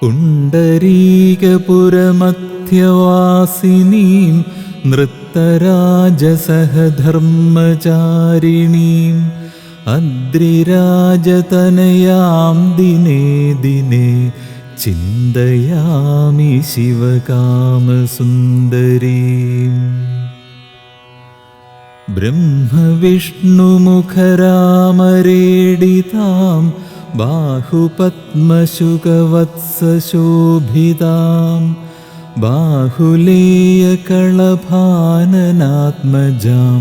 पुण्डरीकपुरमध्यवासिनीं नृत्तराजसहधर्मचारिणीम् अद्रिराजतनयां दिने दिने चिन्तयामि शिवकामसुन्दरीम् ब्रह्मविष्णुमुखरामरेडितां बाहुपद्मशुकवत्सशोभितां बाहुलेयकळभाननात्मजां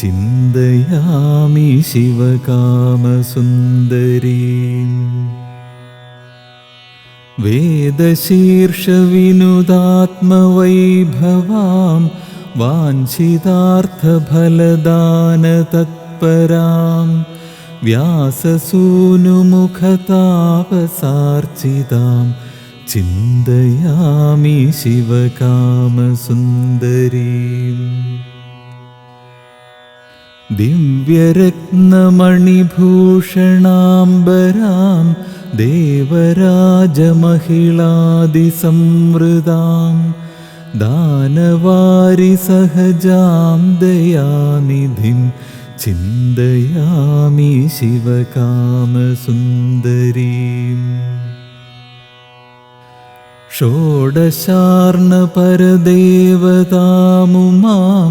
चिन्तयामि शिवकामसुन्दरीम्। वेदशीर्षविनुदात्मवैभवां വ്യാസസൂനുമുഖതാപസാർജിതാം ചിന്തയാമി ശിവകാമസുന്ദരീം. ദിവ്യരത്നമണിഭൂഷണാംബരാം ദേവരാജമഹിളാദിസംവൃതാം ദാനവാരി സഹജാം ദയാനിധിം चिन्तयामि शिवकामसुन्दरीम् षोडशार्णपरदेवतामुमां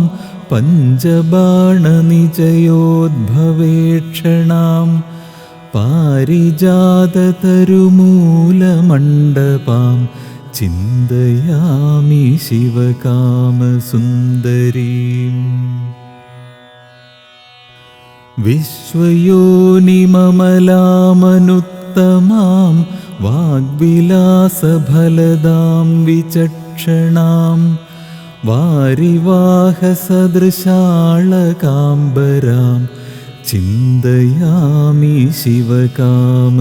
पञ्चबाणनिजयोद्भवेक्षणां पारिजाततरुमूलमण्डपां चिन्तयामि शिवकामसुन्दरीम् विश्वयोनिममलामनुत्तमां वाग्विलासफलदां विचक्षणां वारिवाहसदृशाळकाम्बरां चिन्तयामि शिवकामसुन्दरीम्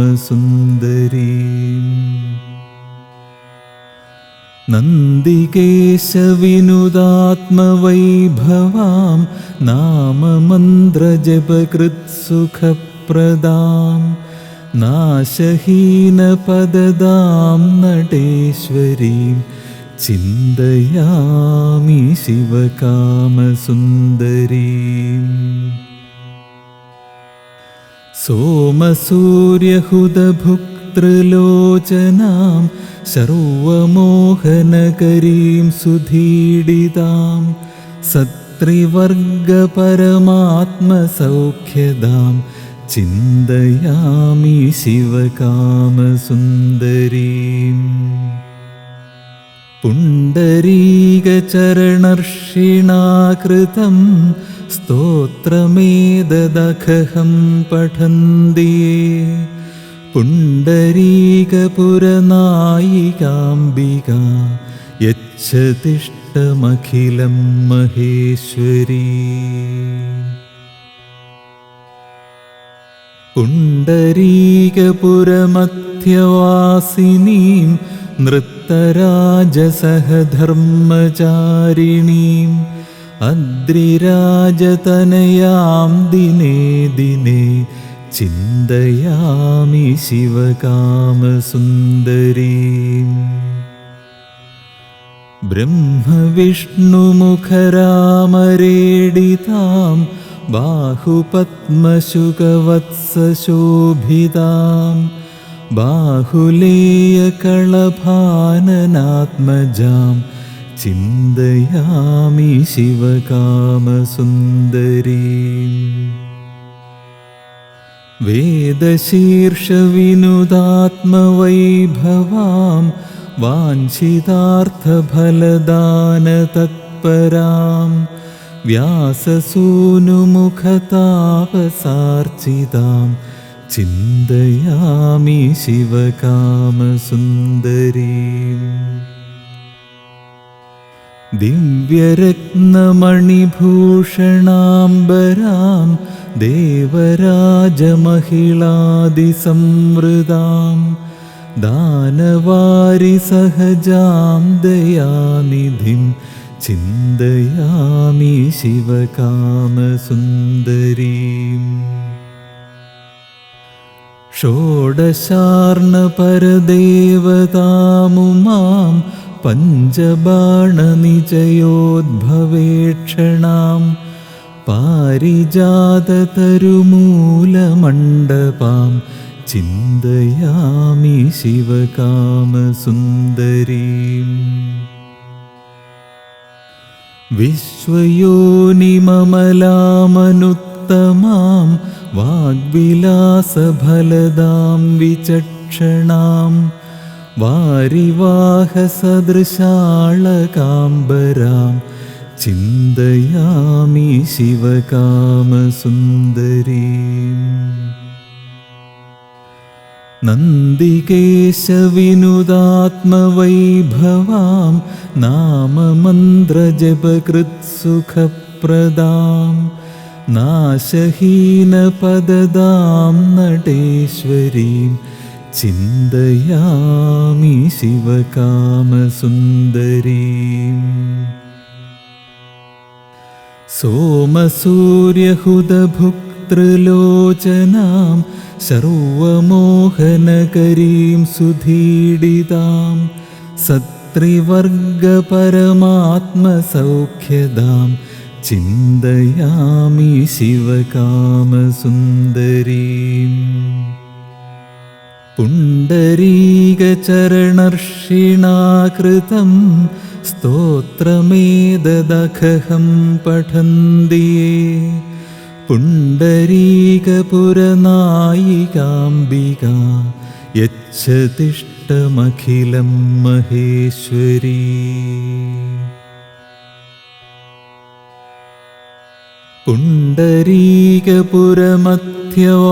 नन्दिकेशविनुदात्मवैभवां नाममन्त्रजपकृत्सुखप्रदां नाशहीनपददां नटेश्वरीं चिन्तयामि शिवकामसुन्दरीम् सोमसूर्यहुदभुक्तृलोचनां सर्वमोहनकरीं सुधीडितां सत्रिवर्गपरमात्मसौख्यदां चिन्तयामि शिवकामसुन्दरीम् पुण्डरीकचरणर्षिणाकृतं स्तोत्रमेददखहं पठन्ति പുണ്ടരീകപുരനായികാംബിക യച്ഛതിഷ്ടമഖിലം മഹേശ്വരീ. പുണ്ടരീകപുരമധ്യവാസിനീം നൃത്തരാജസഹധർമ്മചാരിണീം അദ്രിരാജതനയാം ദിനേ ദിനേ चिन्तयामि शिवकामसुन्दरीम् ब्रह्मविष्णुमुखरामरेडितां बाहुपद्मशुकवत्सशोभितां बाहुलेयकळभाननात्मजां चिन्तयामि शिवकामसुन्दरीम् वेदशीर्षविनुदात्मवैभवां वाञ्छितार्थफलदानतत्परां व्याससूनुमुखतापसार्चितां चिन्तयामि शिवकामसुन्दरीम् दिव्यरत्नमणिभूषणाम्बरां देवराजमहिळादिसंवृदां दानवारिसहजां दयानिधिं चिन्तयामि शिवकामसुन्दरीम् षोडशार्णपरदेवतामुमां पञ्चबाणनिजयोद्भवेक्षणां पारिजाततरुमूलमण्डपां चिन्तयामि शिवकामसुन्दरीम्। विश्वयोनिममलामनुत्तमां वाग्विलासफलदां विचक्षणां വാരിവാഹസദൃശാളകാംബരാം ചിന്തയാമി ശിവകാമസുന്ദരീം. നന്ദികേശവിനുദാത്മവൈഭവാം നാമമന്ത്രജപകൃത്സുഖപ്രദാം നാശഹീനപദദാം നടേശ്വരീം चिन्तयामि शिवकामसुन्दरीम् सोमसूर्यहुदभुक्तृलोचनां सर्वमोहनकरीं सुधीडितां सत्रिवर्गपरमात्मसौख्यदां चिन्तयामि शिवकामसुन्दरीम् पुण्डरीकचरणर्षिणाकृतं स्तोत्रमेददखहं पठन्ति ये पुण्डरीकपुरनायिकाम्बिका यच्छतिष्ठमखिलं महेश्वरी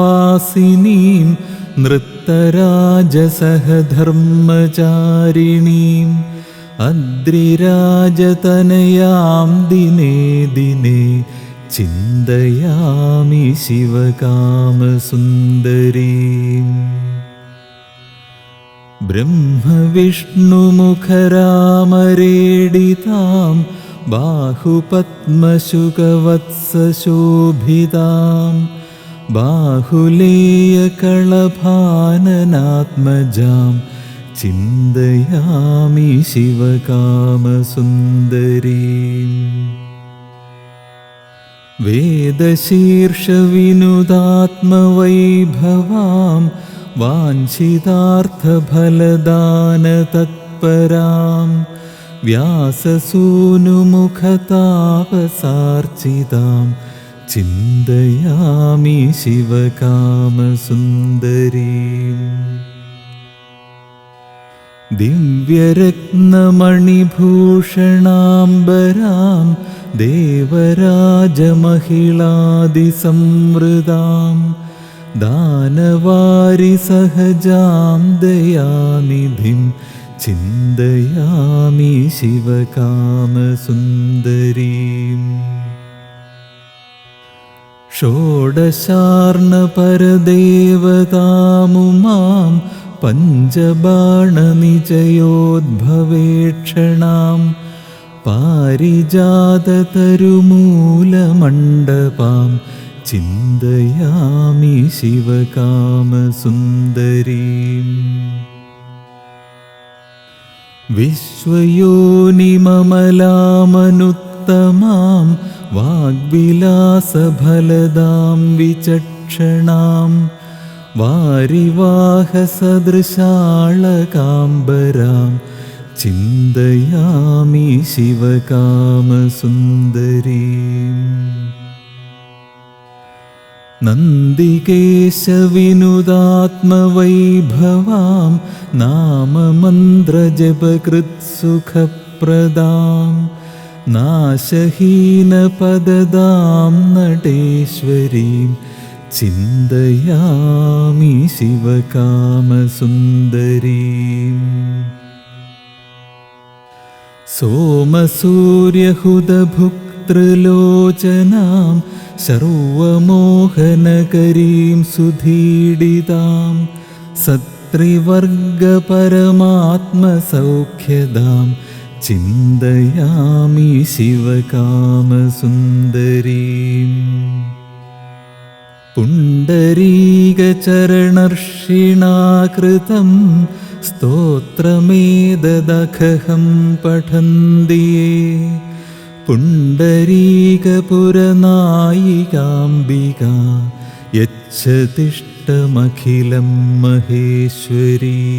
पुण्डरीकपुरमध्यवासिनीं नृत्तराजसहधर्मचारिणीम् अद्रिराजतनयां दिने दिने चिन्तयामि शिवकामसुन्दरीम् ब्रह्मविष्णुमुखरामरेडितां बाहुपद्मशुकवत्सशोभितां बाहुलेयकळभाननात्मजां चिन्तयामि शिवकामसुन्दरीम् वेदशीर्षविनुदात्मवैभवां वाञ्छितार्थफलदानतत्परां व्याससूनुमुखतापसार्चितां चिन्तयामि शिवकामसुन्दरीम् दिव्यरत्नमणिभूषणाम्बरां देवराजमहिळादिसंवृदां दानवारिसहजां दयानिधिं चिन्तयामि शिवकामसुन्दरीम् षोडशार्णपरदेवतामुमां पञ्चबाणनिजयोद्भवेक्षणां पारिजाततरुमूलमण्डपां चिन्तयामि शिवकामसुन्दरीम् विश्वयोनिममलामनुत्तमां वाग्विलासफलदां विचक्षणां वारिवाहसदृशाळकाम्बरां चिन्तयामि शिवकामसुन्दरीम् नन्दिकेशविनुदात्मवैभवां नाममन्त्रजपकृत्सुखप्रदां नाशहीनपददां नटेश्वरीं चिन्तयामि शिवकामसुन्दरीम् सोमसूर्यहुदभुक्तृलोचनां सर्वमोहनकरीं सुधीडितां सत्रिवर्गपरमात्मसौख्यदां ചിന്തയാമി ശിവകാമസുന്ദരീം. പുണ്ടരീകചരണർഷിണാകൃതം സ്തോത്രമേതദഖഹം പഠന്തിയേ. പുണ്ടരീകപുരനായികാംബിക യച്ഛതിഷ്ടമഖിലം മഹേശ്വരീ.